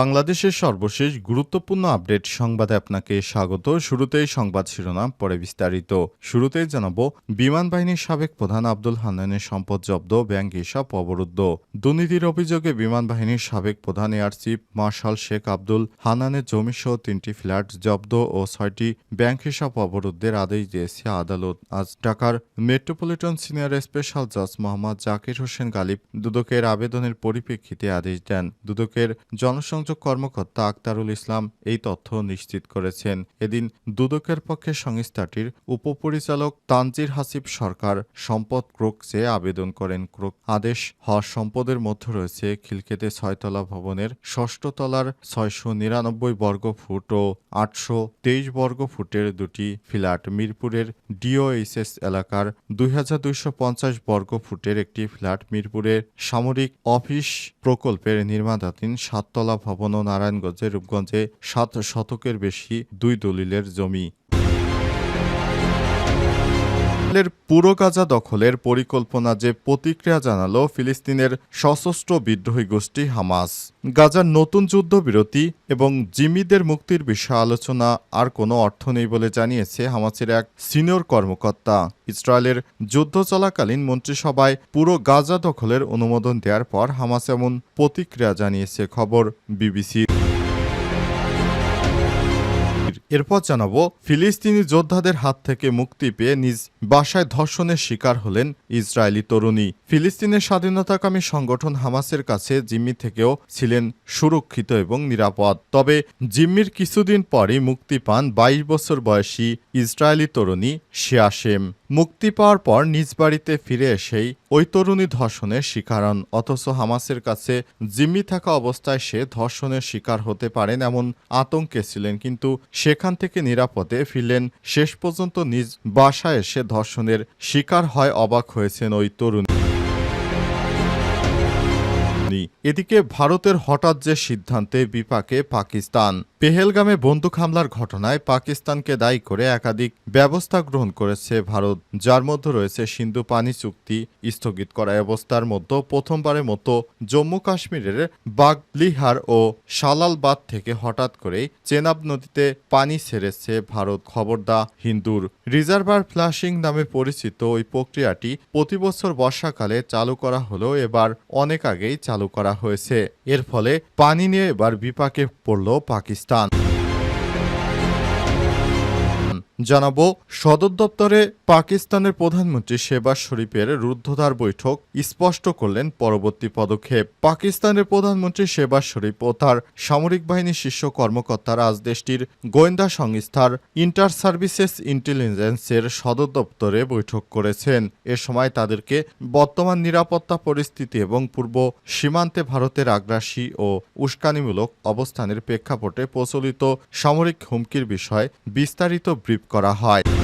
বাংলাদেশের সর্বশেষ গুরুত্বপূর্ণ আপডেট সংবাদে আপনাকে স্বাগত। শুরুতেই সংবাদ শিরোনাম, পরে বিস্তারিত। শুরুতেই জানাব, বিমান বাহিনীর সাবেক প্রধান আব্দুল হান্নানের সম্পদ জব্দ, ব্যাংক হিসাব অবরুদ্ধ। দুর্নীতির অভিযোগে বিমান বাহিনীর সাবেক প্রধান air chief marshal Sheikh Abdul হান্নানের জমিসহ তিনটি ফ্ল্যাট জব্দ ও ছয়টি ব্যাংক হিসাব অবরুদ্ধের আদেশ দিয়েছে আদালত। আজ ঢাকার মেট্রোপলিটন সিনিয়র স্পেশাল জাজ মোহাম্মদ জাকির হোসেন গালিব দুদকের আবেদনের পরিপ্রেক্ষিতে আদেশ দেন। দুদকের জনসংযোগ কর্মকর্তা আক্তারুল ইসলাম এই তথ্য নিশ্চিত করেছেন। এদিন দুদকের পক্ষে সংস্থাটির উপপরিচালক তানজির হাসিব সরকার সম্পদ ক্রোক চেয়ে আবেদন করেন। ক্রোক আদেশ হওয়া সম্পদের মধ্যে রয়েছে খিলকেতে ছয়তলা ভবনের ষষ্ঠ তলার ছয়শো নিরানব্বই বর্গ ফুট ও আটশো তেইশ বর্গ ফুটের দুটি ফ্ল্যাট মিরপুরের ডিওএইচএস এলাকার দুই হাজার দুইশো পঞ্চাশ বর্গ ফুটের একটি ফ্ল্যাট মিরপুরের সামরিক অফিস প্রকল্পের নির্মাণাধীন সাততলা ভবন ও নারায়ণগঞ্জে রূপগঞ্জে সাত শতকের বেশি দুই দলিলের জমি। ইসরায়েলের পুরো গাজা দখলের পরিকল্পনা যে প্রতিক্রিয়া জানালো ফিলিস্তিনের সশস্ত্র বিদ্রোহী গোষ্ঠী হামাস। গাজার নতুন যুদ্ধবিরতি এবং জিম্মিদের মুক্তির বিষয়ে আলোচনা আর কোনো অর্থ নেই বলে জানিয়েছে হামাসের এক সিনিয়র কর্মকর্তা। ইসরায়েলের যুদ্ধ চলাকালীন মন্ত্রিসভায় পুরো গাজা দখলের অনুমোদন দেওয়ার পর হামাস এমন প্রতিক্রিয়া জানিয়েছে, খবর বিবিসি এরপর জানাব, ফিলিস্তিনি যোদ্ধাদের হাত থেকে মুক্তি পেয়ে নিজ বাসায় ধর্ষণের শিকার হলেন ইসরায়েলি তরুণী। ফিলিস্তিনের স্বাধীনতাকামী সংগঠন হামাসের কাছে জিম্মি থেকেও ছিলেন সুরক্ষিত এবং নিরাপদ। তবে জিম্মির কিছুদিন পরই মুক্তি পান বাইশ বছর বয়সী ইসরায়েলি তরুণী শিয়াশেম মুক্তি পাওয়ার পর নিজ বাড়িতে ফিরে এসেই ওই তরুণী ধর্ষণের শিকার হন। অথচ হামাসের কাছে জিম্মি থাকা অবস্থায় সে ধর্ষণের শিকার হতে পারেন এমন আতঙ্কে ছিলেন, কিন্তু সেখান থেকে নিরাপদে ফিরলেন, শেষ পর্যন্ত নিজ বাসায় এসে ধর্ষণের শিকার হয়, অবাক হয়েছেন ওই তরুণী। এদিকে ভারতের হঠাৎ যে সিদ্ধান্তে বিপাকে পাকিস্তান। পেহেলগামে বন্দুক হামলার ঘটনায় পাকিস্তানকে দায়ী করে একাধিক ব্যবস্থা গ্রহণ করেছে ভারত, যার মধ্যে রয়েছে সিন্ধু পানি চুক্তি স্থগিত করা অবস্থার মধ্যে প্রথমবারের মতো জম্মু কাশ্মীরের বাগলিহার ও সালালবাদ থেকে হঠাৎ করেই চেনাব নদীতে পানি ছেড়েছে ভারত, খবরদা হিন্দুর। রিজার্ভার ফ্লাশিং নামে পরিচিত ওই প্রক্রিয়াটি প্রতি বছর বর্ষাকালে চালু করা হলেও এবার অনেক আগেই চালু করা হয়েছে। এর ফলে পানি নিয়ে এবার বিপাকে পড়ল পাকিস্তান। জানাব, সদর দপ্তরে পাকিস্তানের প্রধানমন্ত্রী শেবাজ শরীফের রুদ্ধদ্বার বৈঠক স্পষ্ট করলেন পরবর্তী পদক্ষেপ। পাকিস্তানের প্রধানমন্ত্রী শেবাজ শরীফ ও তার সামরিক বাহিনীর শীর্ষ কর্মকর্তারা আজ দেশটির গোয়েন্দা সংস্থার ইন্টার সার্ভিসেস ইন্টেলিজেন্সের সদর দপ্তরে বৈঠক করেছেন। এ সময় তাদেরকে বর্তমান নিরাপত্তা পরিস্থিতি এবং পূর্ব সীমান্তে ভারতের আগ্রাসী ও উস্কানিমূলক অবস্থানের প্রেক্ষাপটে প্রচলিত সামরিক হুমকির বিষয়ে বিস্তারিত করা হয়।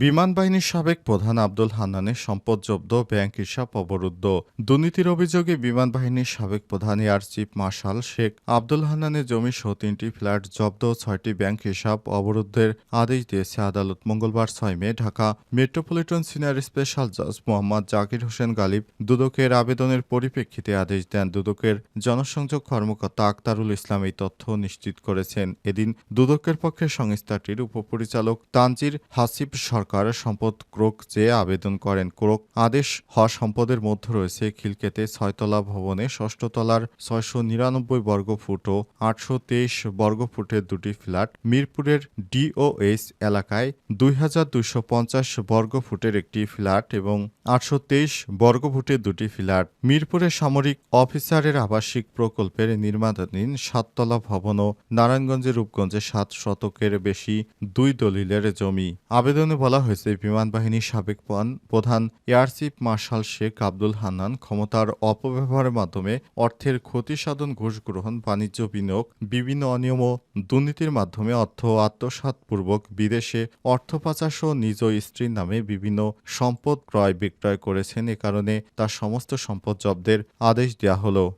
বিমান বাহিনীর সাবেক প্রধান আব্দুল হান্নানের সম্পদ জব্দ ব্যাংক হিসাব অবরুদ্ধ। দুর্নীতির অভিযোগে বিমান বাহিনীর সাবেক প্রধান air chief marshal Sheikh Abdul হান্নানের জমি সহ তিনটি ফ্ল্যাট জব্দ ছয়টি ব্যাংক হিসাব অবরুদ্ধের আদেশ দিয়েছে আদালত মঙ্গলবার ছয় May Dhaka metropolitan senior special জাজ মোহাম্মদ জাকির হোসেন গালিব দুদকের আবেদনের পরিপ্রেক্ষিতে আদেশ দেন দুদকের জনসংযোগ কর্মকর্তা আক্তারুল ইসলাম এই তথ্য নিশ্চিত করেছেন। এদিন দুদকের পক্ষে সংস্থাটির উপপরিচালক তানজির হাসিব সরকার সম্পদ ক্রোক চেয়ে আবেদন করেন, ক্রোক আদেশ হওয়া সম্পদের মধ্যে রয়েছে খিলকেতে ছয়তলা ভবনে ষষ্ঠ তলার ছয়শো নিরানব্বই বর্গ ফুট ও আটশো তেইশ বর্গ ফুটের দুটি ফ্ল্যাট, মিরপুরের ডিওএইচ এলাকায় দুই হাজার দুইশো পঞ্চাশ বর্গ ফুটের একটি ফ্ল্যাট এবং আটশো তেইশ বর্গ ফুটের দুটি ফ্ল্যাট। মিরপুরের সামরিক অফিসারের আবাসিক প্রকল্পের নির্মাণাধীন সাততলা ভবন ও নারায়ণগঞ্জের রূপগঞ্জে সাত শতকের বেশি দুই দলিলের জমি। আবেদনে বলা হয়েছে বিমান বাহিনীর সাবেক প্রধান- প্রধান air chief marshal Sheikh Abdul Hannan ক্ষমতার অপব্যবহারের মাধ্যমে অর্থের ক্ষতি সাধন ঘুষ গ্রহণ, বাণিজ্য বিনিয়োগ, বিভিন্ন অনিয়ম ও দুর্নীতির মাধ্যমে অর্থ আত্মসাৎপূর্বক বিদেশে অর্থ পাচার সহ নিজ স্ত্রীর নামে বিভিন্ন সম্পদ ক্রয় বিক্রয় করেছেন। এ কারণে তার সমস্ত সম্পদ জব্দের আদেশ দেওয়া হলো।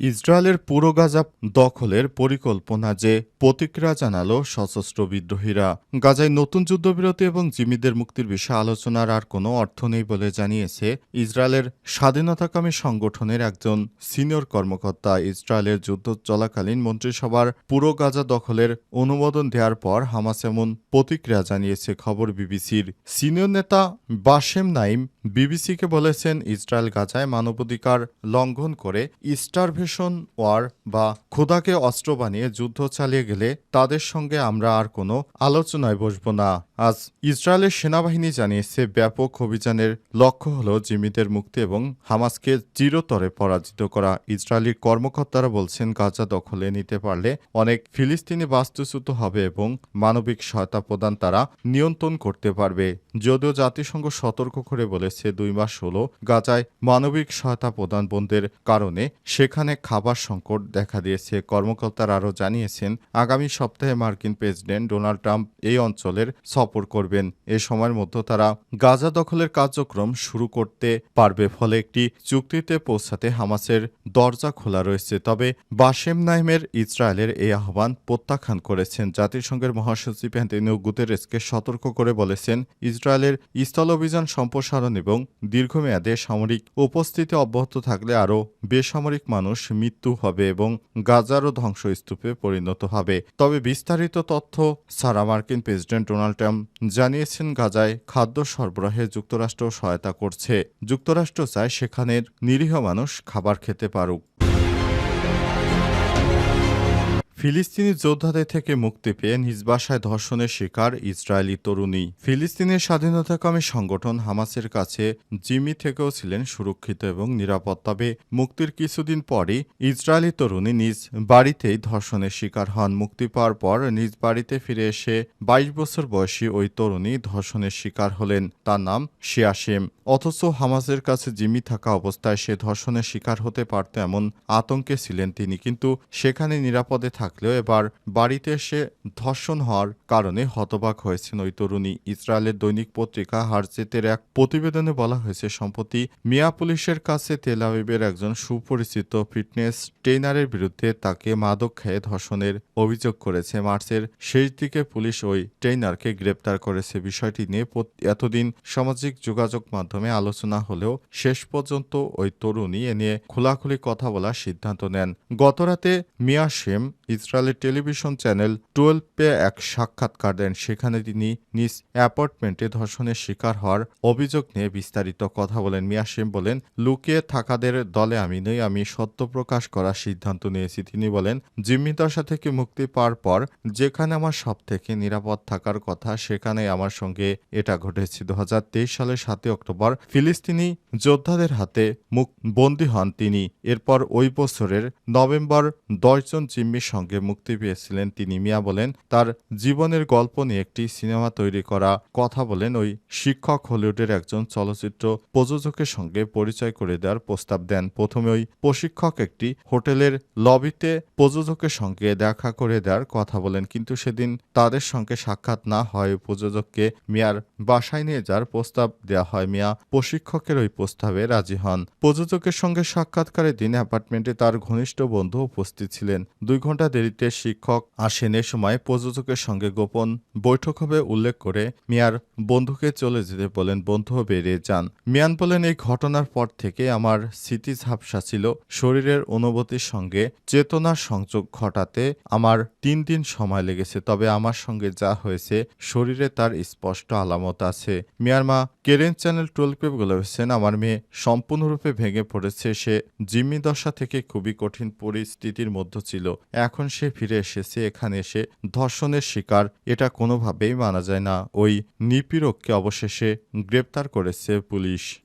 ইসরায়েলের পুরো গাজা দখলের পরিকল্পনা যে প্রতিক্রিয়া জানালো সশস্ত্র বিদ্রোহীরা। গাজায় নতুন যুদ্ধবিরতি এবং জিমিদের মুক্তির বিষয়ে আলোচনার আর কোনো অর্থ নেই বলে জানিয়েছে ইসরায়েলের স্বাধীনতাকামী সংগঠনের একজন সিনিয়র কর্মকর্তা। ইসরায়েলের যুদ্ধ চলাকালীন মন্ত্রিসভার পুরো গাজা দখলের অনুমোদন দেওয়ার পর হামাস এমন প্রতিক্রিয়া জানিয়েছে খবর বিবিসির। সিনিয়র নেতা বাশেম নাইম বিবিসিকে বলেছেন, ইসরায়েল গাজায় মানবাধিকার লঙ্ঘন করে স্টারভেশন ওয়ার বা ক্ষুধাকে অস্ত্র বানিয়ে যুদ্ধ চালিয়ে গেলে তাদের সঙ্গে আমরা আর কোনো আলোচনায় বসব না। আজ ইসরায়েলের সেনাবাহিনী জানিয়েছে, ব্যাপক অভিযানের লক্ষ্য হল জিমিদের মুক্তি এবং হামাসকে চিরতরে পরাজিত করা। ইসরায়েলি কর্মকর্তারা বলছেন, গাজা দখলে নিতে পারলে অনেক ফিলিস্তিনি বাস্তুচ্যুত হবে এবং মানবিক সহায়তা প্রদান তারা নিয়ন্ত্রণ করতে পারবে। যদিও জাতিসংঘ সতর্ক করে বলেছে, দুই মাস হল গাজায় মানবিক সহায়তা প্রদান বন্ধের কারণে সেখানে খাবার সংকট দেখা দিয়েছে। কর্মকর্তারা আরও জানিয়েছেন, আগামী সপ্তাহে মার্কিন প্রেসিডেন্ট ডোনাল্ড ট্রাম্প এই অঞ্চলের সফর করবেন। এ সময়ের মধ্যে তারা গাজা দখলের কার্যক্রম শুরু করতে পারবে, ফলে একটি চুক্তিতে পৌঁছাতে হামাসের দরজা খোলা রয়েছে। তবে বাশেম নাইমের ইসরায়েলের এই আহ্বান প্রত্যাখ্যান করেছেন। জাতিসংঘের মহাসচিব অ্যান্টনিও গুতেরেসকে সতর্ক করে বলেছেন, ইসরায়েলের স্থল অভিযান সম্প্রসারণ এবং দীর্ঘমেয়াদে সামরিক উপস্থিতি অব্যাহত থাকলে আরও বেসামরিক মানুষ মৃত্যু হবে এবং গাজারও ধ্বংসস্তূপে পরিণত হবে। তবে বিস্তারিত তথ্য সারা মার্কিন প্রেসিডেন্ট ডোনাল্ড ট্রাম্প জানিয়েছেন, গাজায় খাদ্য সরবরাহে যুক্তরাষ্ট্র সহায়তা করছে। যুক্তরাষ্ট্র চায় সেখানের নিরীহ মানুষ খাবার খেতে পারুক। ফিলিস্তিনি যোদ্ধাদের থেকে মুক্তি পেয়ে নিজ বাসায় ধর্ষণের শিকার ইসরায়েলি তরুণী। ফিলিস্তিনের স্বাধীনতাকামী সংগঠন হামাসের কাছে জিমি থেকেও ছিলেন সুরক্ষিত এবং নিরাপদ, তবে মুক্তির কিছুদিন পরই ইসরায়েলি তরুণী নিজ বাড়িতেই ধর্ষণের শিকার হন। মুক্তি পাওয়ার পর নিজ বাড়িতে ফিরে এসে বাইশ বছর বয়সী ওই তরুণী ধর্ষণের শিকার হলেন। তার নাম শিয়াসেম অথচ হামাসের কাছে জিম্মি থাকা অবস্থায় সে ধর্ষণের শিকার হতে পারত এমন আতঙ্কে ছিলেন তিনি। কিন্তু সেখানে নিরাপদে থাকলেও এবার বাড়িতে এসে ধর্ষণ হওয়ার কারণে হতবাক হয়েছেন ওই তরুণী। ইসরায়েলের দৈনিক পত্রিকা হারজেতের এক প্রতিবেদনে বলা হয়েছে, সম্প্রতি মিয়া পুলিশের কাছে তেল আবিবের একজন সুপরিচিত ফিটনেস ট্রেনারের বিরুদ্ধে তাকে মাদক খেয়ে ধর্ষণের অভিযোগ করেছে। মার্চের শেষ দিকে পুলিশ ওই ট্রেনারকে গ্রেপ্তার করেছে। বিষয়টি নিয়ে এতদিন সামাজিক যোগাযোগ মাধ্যমে আলোচনা হলেও শেষ পর্যন্ত ওই তরুণী এ নিয়ে খোলাখুলি কথা বলার সিদ্ধান্ত নেন। গতরাতে মিয়া শেম ইসরায়েলের টেলিভিশন চ্যানেল টুয়েলভে এক সাক্ষাৎকার দেন। সেখানে তিনি নিজ অ্যাপার্টমেন্টে ধর্ষণের শিকার হওয়ার অভিযোগ নিয়ে বিস্তারিত কথা বলেন। মিয়া শেম বলেন, লুকিয়ে থাকাদের দলে আমি নই, আমি সত্য প্রকাশ করার সিদ্ধান্ত নিয়েছি। তিনি বলেন জিম্মি দশা থেকে মুক্তি পাওয়ার পর যেখানে আমার সব থেকে নিরাপদ থাকার কথা সেখানে আমার সঙ্গে এটা ঘটেছে। দু হাজার তেইশ সালের সাতই অক্টোবর ফিলিস্তিনি যোদ্ধাদের হাতে মুখ বন্দী হন তিনি। এরপর ওই বছরের নভেম্বর দশজন জিম্মির সঙ্গে মুক্তি পেয়েছিলেন তিনি। মিয়া বলেন, তার জীবনের গল্প নিয়ে একটি সিনেমা তৈরি করা কথা বলেন ওই শিক্ষক হলিউডের একজন চলচ্চিত্র প্রযোজকের সঙ্গে পরিচয় করে দেওয়ার প্রস্তাব দেন। প্রথমে ওই প্রশিক্ষক একটি হোটেলের লবিতে প্রযোজকের সঙ্গে দেখা করে দেওয়ার কথা বলেন, কিন্তু সেদিন তাদের সঙ্গে সাক্ষাৎ না হয় প্রযোজককে মিয়ার বাসায় নিয়ে যাওয়ার প্রস্তাব দেওয়া হয়। মিয়া প্রশিক্ষকের ওই প্রস্তাবে রাজি হন। প্রযোজকের সঙ্গে সাক্ষাৎকারের দিন অ্যাপার্টমেন্টে তার ঘনিষ্ঠ বন্ধু উপস্থিত ছিলেন। দুই ঘণ্টা দেরিতে শিক্ষক আসেন এ সময় প্রযোজকের সঙ্গে গোপন বৈঠক হবে উল্লেখ করে মিয়ার বন্ধুকে চলে যেতে বলেন বন্ধুও বেরিয়ে যান। মিয়ান বলেন, এই ঘটনার পর থেকে আমার স্মৃতি ঝাপসা ছিল। শরীরের অনুভূতির সঙ্গে চেতনার সংযোগ ঘটাতে আমার তিন দিন সময় লেগেছে। তবে আমার সঙ্গে যা হয়েছে, শরীরে তার স্পষ্ট আলামত আছে। মিয়ার মা কেরেন চ্যানেল টুয়েলভে বলেছেন আমার মেয়ে সম্পূর্ণরূপে ভেঙে পড়েছে। সে জিম্মি দশা থেকে খুবই কঠিন পরিস্থিতির মধ্যে ছিল। এখন সে ফিরে এসেছে। এখানে এসে ধর্ষণের শিকার। এটা কোনোভাবেই মানা যায় না। ওই নিপীড়ককে অবশেষে গ্রেপ্তার করেছে পুলিশ।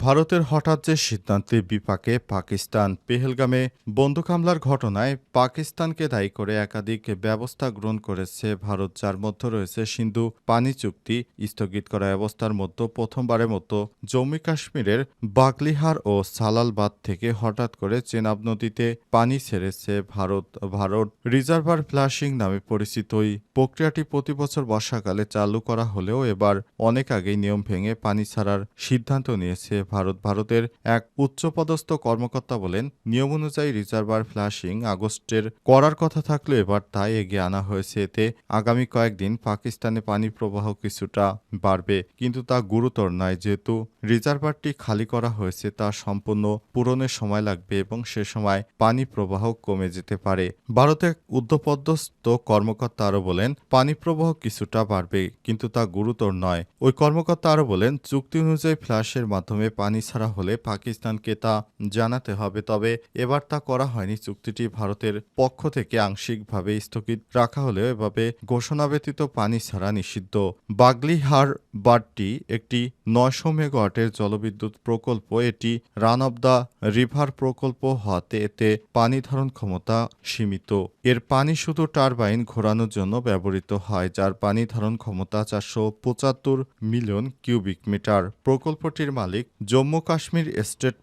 ভারতের হঠাৎ যে সিদ্ধান্তে বিপাকে পাকিস্তান পেহেলগামে বন্দুক হামলার ঘটনায় পাকিস্তানকে দায়ী করে একাধিক ব্যবস্থা গ্রহণ করেছে ভারত, যার মধ্যে রয়েছে সিন্ধু পানি চুক্তি স্থগিত করা ব্যবস্থার মধ্যে প্রথমবারের মতো জম্মু কাশ্মীরের বাগলিহার ও সালালবাদ থেকে হঠাৎ করে চেনাব নদীতে পানি ছেড়েছে ভারত। ভারত রিজার্ভার ফ্লাশিং নামে পরিচিত ওই প্রক্রিয়াটি প্রতি বছর বর্ষাকালে চালু করা হলেও এবার অনেক আগেই নিয়ম ভেঙে পানি ছাড়ার সিদ্ধান্ত নিয়েছে ভারত ভারতের এক উচ্চপদস্থ কর্মকর্তা বলেন নিয়ম অনুযায়ী রিজার্ভার ফ্লাশিং আগস্টের করার কথা থাকলেও এবার তাই এগিয়ে আনা হয়েছে। এতে আগামী কয়েকদিন পাকিস্তানে পানি প্রবাহ কিছুটা বাড়বে, কিন্তু তা গুরুতর নয়। যেহেতু রিজার্ভারটি খালি করা হয়েছে, তা সম্পূর্ণ পূরণের সময় লাগবে এবং সে সময় পানি প্রবাহ কমে যেতে পারে। ভারতে এক উদ্ধপদস্থ কর্মকর্তা আরও বলেন, পানি প্রবাহ কিছুটা বাড়বে, কিন্তু তা গুরুতর নয়। ওই কর্মকর্তা আরও বলেন, চুক্তি অনুযায়ী ফ্ল্যাশের মাধ্যমে পানি ছাড়া হলে পাকিস্তানকে তা জানাতে হবে। তবে এবার তা করা হয়নি। চুক্তিটি ভারতের পক্ষ থেকে আংশিকভাবে স্থগিত রাখা হলেও এভাবে ঘোষণা ব্যতীত পানি ছাড়া নিষিদ্ধ। বাগলিহার বাডটি একটি নয়শো মেগাওয়াটের জলবিদ্যুৎ প্রকল্প, এটি রান অব দ্য রিভার প্রকল্প হওয়াতে এতে পানি ধারণ ক্ষমতা সীমিত। এর পানি শুধু টারবাইন ঘোরানোর জন্য ব্যবহৃত হয়, যার পানি ধারণ ক্ষমতা চারশো পঁচাত্তর মিলিয়ন কিউবিক মিটার। প্রকল্পটির মালিক জম্মু কাশ্মীর স্টেট